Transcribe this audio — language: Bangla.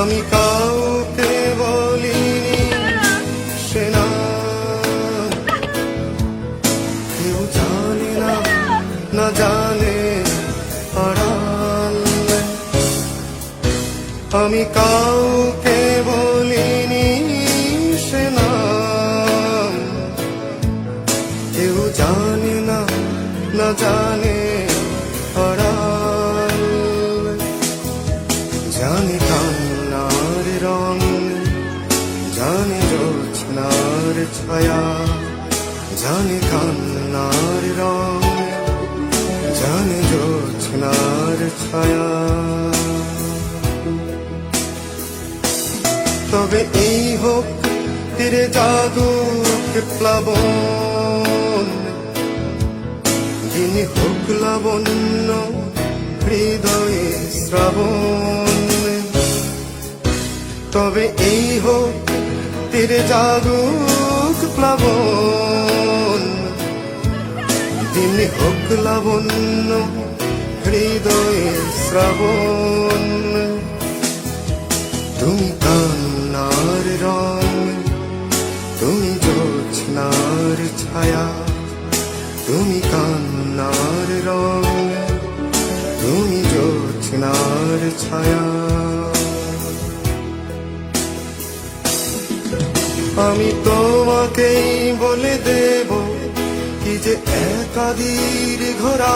আমি কাউকে বলিনি, সে কেউ জানে না না জানে আমি কাউকে বলিনি, সে কেউ জানে না না জানে আড়াল জানি কান্নার রং, জানি জোছনার ছায়া, জানি কান্নার রং, জানি জোছনার ছায়া। তবে এই হোক তীরে জাদু প্লাবন, যিনি হোক লাবণ্য হৃদয়ে শ্রাবণ। তবে এই হোক, তীরে জাগুক প্লাবন। যিনি হোক লাবণ্য হৃদয়ে শ্রাবণ। তুমি কান্নার রং, তুমি জোছনার ছায়া, তুমি কান্নার রং, তুমি জোছনার ছায়া। আমি তোমাকেই বলে দেব কি যে একাদির ঘোরা